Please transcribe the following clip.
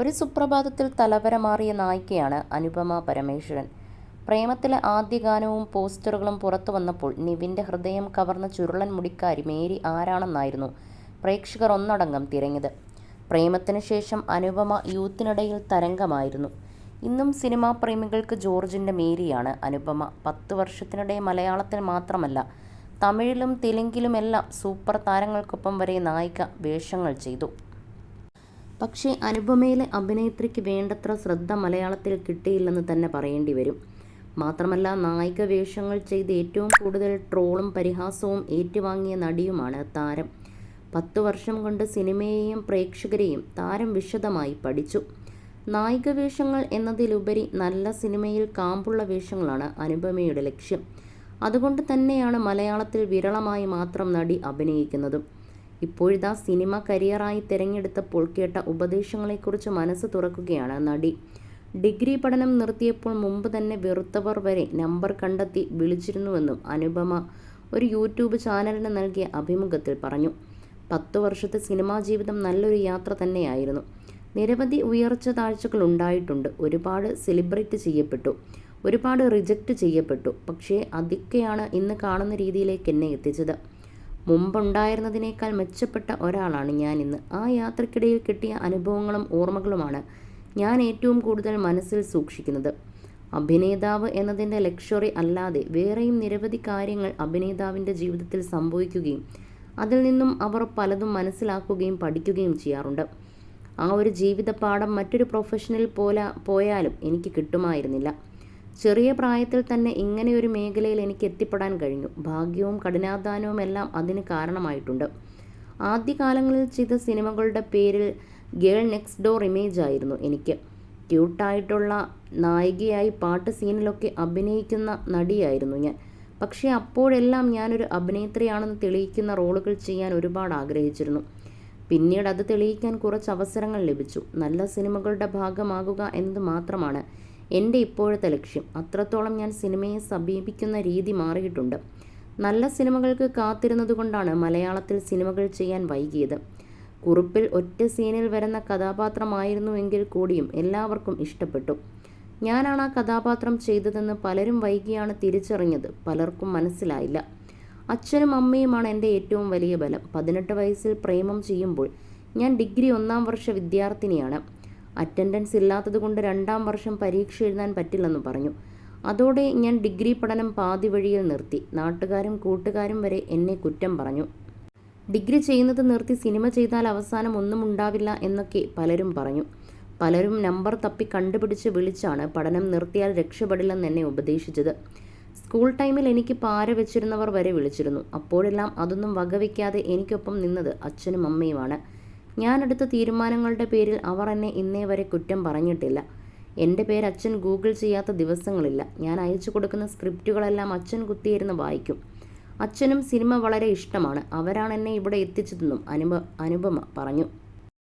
ഒരു സുപ്രഭാതത്തിൽ തലവര മാറിയ നായികയാണ് അനുപമ പരമേശ്വരൻ. പ്രേമത്തിലെ ആദ്യ ഗാനവും പോസ്റ്ററുകളും പുറത്തു വന്നപ്പോൾ നിവിന്റെ ഹൃദയം കവർന്ന ചുരുളൻ മുടിക്കാരി മേരി ആരാണെന്നായിരുന്നു പ്രേക്ഷകർ ഒന്നടങ്കം തിരഞ്ഞത്. പ്രേമത്തിന് ശേഷം അനുപമ യൂത്തിനിടയിൽ തരംഗമായിരുന്നു. ഇന്നും സിനിമാ പ്രേമികൾക്ക് ജോർജിന്റെ മേരിയാണ് അനുപമ. പത്ത് വർഷത്തിനിടെ മലയാളത്തിൽ മാത്രമല്ല തമിഴിലും തെലുങ്കിലുമെല്ലാം സൂപ്പർ താരങ്ങൾക്കൊപ്പം വരെ നായിക വേഷങ്ങൾ ചെയ്തു. പക്ഷേ അനുപമയിലെ അഭിനേത്രിക്ക് വേണ്ടത്ര ശ്രദ്ധ മലയാളത്തിൽ കിട്ടിയില്ലെന്ന് തന്നെ പറയേണ്ടി വരും. മാത്രമല്ല നായിക വേഷങ്ങൾ ചെയ്ത് ഏറ്റവും കൂടുതൽ ട്രോളും പരിഹാസവും ഏറ്റുവാങ്ങിയ നടിയുമാണ് താരം. പത്ത് വർഷം കൊണ്ട് സിനിമയെയും പ്രേക്ഷകരെയും താരം വിശദമായി പഠിച്ചു. നായിക വേഷങ്ങൾ എന്നതിലുപരി നല്ല സിനിമയിൽ കാമ്പുള്ള വേഷങ്ങളാണ് അനുപമയുടെ ലക്ഷ്യം. അതുകൊണ്ട് തന്നെയാണ് മലയാളത്തിൽ വിരളമായി മാത്രം നടി അഭിനയിക്കുന്നതും. ഇപ്പോഴിതാ സിനിമ കരിയറായി തിരഞ്ഞെടുത്തപ്പോൾ കേട്ട ഉപദേശങ്ങളെക്കുറിച്ച് മനസ്സ് തുറക്കുകയാണ് നടി. ഡിഗ്രി പഠനം നിർത്തിയപ്പോൾ മുമ്പ് തന്നെ വെറുത്തവർ വരെ നമ്പർ കണ്ടെത്തി വിളിച്ചിരുന്നുവെന്നും അനുപമ ഒരു യൂട്യൂബ് ചാനലിന് നൽകിയ അഭിമുഖത്തിൽ പറഞ്ഞു. പത്തു വർഷത്തെ സിനിമാ ജീവിതം നല്ലൊരു യാത്ര തന്നെയായിരുന്നു. നിരവധി ഉയർച്ച താഴ്ചകൾ ഉണ്ടായിട്ടുണ്ട്. ഒരുപാട് സെലിബ്രേറ്റ് ചെയ്യപ്പെട്ടു. ഒരുപാട് റിജക്റ്റ് ചെയ്യപ്പെട്ടു. പക്ഷേ അതൊക്കെയാണ് ഇന്ന് കാണുന്ന രീതിയിലേക്ക് എന്നെ എത്തിച്ചത്. മുമ്പുണ്ടായിരുന്നതിനേക്കാൾ മെച്ചപ്പെട്ട ഒരാളാണ് ഞാൻ ഇന്ന്. ആ യാത്രക്കിടയിൽ കിട്ടിയ അനുഭവങ്ങളും ഓർമ്മകളുമാണ് ഞാൻ ഏറ്റവും കൂടുതൽ മനസ്സിൽ സൂക്ഷിക്കുന്നത്. അഭിനേതാവ് എന്നതിന്റെ ലക്ഷറി അല്ലാതെ വേറെയും നിരവധി കാര്യങ്ങൾ അഭിനേതാവിന്റെ ജീവിതത്തിൽ സംഭവിക്കുകയും അതിൽ നിന്നും അവർ പലതും മനസ്സിലാക്കുകയും പഠിക്കുകയും ചെയ്യാറുണ്ട്. ആ ഒരു ജീവിത പാഠം മറ്റൊരു പ്രൊഫഷനിൽ പോലെ പോയാലും എനിക്ക് കിട്ടുമായിരുന്നില്ല. ചെറിയ പ്രായത്തിൽ തന്നെ ഇങ്ങനെയൊരു മേഖലയിൽ എനിക്ക് എത്തിപ്പെടാൻ കഴിഞ്ഞു. ഭാഗ്യവും കഠിനാധ്വാനവും എല്ലാം അതിന് കാരണമായിട്ടുണ്ട്. ആദ്യകാലങ്ങളിൽ ചെയ്ത സിനിമകളുടെ പേരിൽ ഗേൾ നെക്സ്റ്റ് ഡോർ ഇമേജ് ആയിരുന്നു എനിക്ക്. ക്യൂട്ടായിട്ടുള്ള നായികയായി പാട്ട് സീനിലൊക്കെ അഭിനയിക്കുന്ന നടിയായിരുന്നു ഞാൻ. പക്ഷേ അപ്പോഴെല്ലാം ഞാനൊരു അഭിനേത്രിയാണെന്ന് തെളിയിക്കുന്ന റോളുകൾ ചെയ്യാൻ ഒരുപാട് ആഗ്രഹിച്ചിരുന്നു. പിന്നീട് അത് തെളിയിക്കാൻ കുറച്ച് അവസരങ്ങൾ ലഭിച്ചു. നല്ല സിനിമകളുടെ ഭാഗമാകുക എന്നത് മാത്രമാണ്. എന്റെ ഇപ്പോഴത്തെ ലക്ഷ്യം. അത്രത്തോളം ഞാൻ സിനിമയെ സമീപിക്കുന്ന രീതി മാറിയിട്ടുണ്ട്. നല്ല സിനിമകൾക്ക് കാത്തിരുന്നതുകൊണ്ടാണ് മലയാളത്തിൽ സിനിമകൾ ചെയ്യാൻ വൈകിയത്. കുറിപ്പിൽ ഒറ്റ സീനിൽ വരുന്ന കഥാപാത്രമായിരുന്നുവെങ്കിൽ കൂടിയും എല്ലാവർക്കും ഇഷ്ടപ്പെട്ടു. ഞാനാണ് ആ കഥാപാത്രം ചെയ്തതെന്ന് പലരും വൈകിയാണ് തിരിച്ചറിഞ്ഞത്. പലർക്കും മനസ്സിലായില്ല. അച്ഛനും അമ്മയുമാണ് എന്റെ ഏറ്റവും വലിയ ബലം. പതിനെട്ട് വയസ്സിൽ പ്രേമം ചെയ്യുമ്പോൾ ഞാൻ ഡിഗ്രി ഒന്നാം വർഷ വിദ്യാർത്ഥിനിയാണ്. അറ്റൻഡൻസ് ഇല്ലാത്തത് കൊണ്ട് രണ്ടാം വർഷം പരീക്ഷ എഴുതാൻ പറ്റില്ലെന്ന് പറഞ്ഞു. അതോടെ ഞാൻ ഡിഗ്രി പഠനം പാതി വഴിയിൽ നിർത്തി. നാട്ടുകാരും കൂട്ടുകാരും വരെ എന്നെ കുറ്റം പറഞ്ഞു. ഡിഗ്രി ചെയ്യുന്നത് നിർത്തി സിനിമ ചെയ്താൽ അവസാനം ഒന്നും ഉണ്ടാവില്ല എന്നൊക്കെ പലരും പറഞ്ഞു. പലരും നമ്പർ തപ്പി കണ്ടുപിടിച്ച് വിളിച്ചാണ് പഠനം നിർത്തിയാൽ രക്ഷപ്പെടില്ലെന്ന് എന്നെ ഉപദേശിച്ചത്. സ്കൂൾ ടൈമിൽ എനിക്ക് പാര വെച്ചിരുന്നവർ വരെ വിളിച്ചിരുന്നു. അപ്പോഴെല്ലാം അതൊന്നും വകവയ്ക്കാതെ എനിക്കൊപ്പം നിന്നത് അച്ഛനും അമ്മയുമാണ്. ഞാനെടുത്ത തീരുമാനങ്ങളുടെ പേരിൽ അവർ എന്നെ ഇന്നേ വരെ കുറ്റം പറഞ്ഞിട്ടില്ല. എന്റെ പേര് അച്ഛൻ ഗൂഗിൾ ചെയ്യാത്ത ദിവസങ്ങളില്ല. ഞാൻ അയച്ചു കൊടുക്കുന്ന സ്ക്രിപ്റ്റുകളെല്ലാം അച്ഛൻ കുത്തിയിരുന്ന് വായിക്കും. അച്ഛനും സിനിമ വളരെ ഇഷ്ടമാണ്. അവരാണ് എന്നെ ഇവിടെ എത്തിച്ചതെന്നും അനുപ അനുപമ പറഞ്ഞു.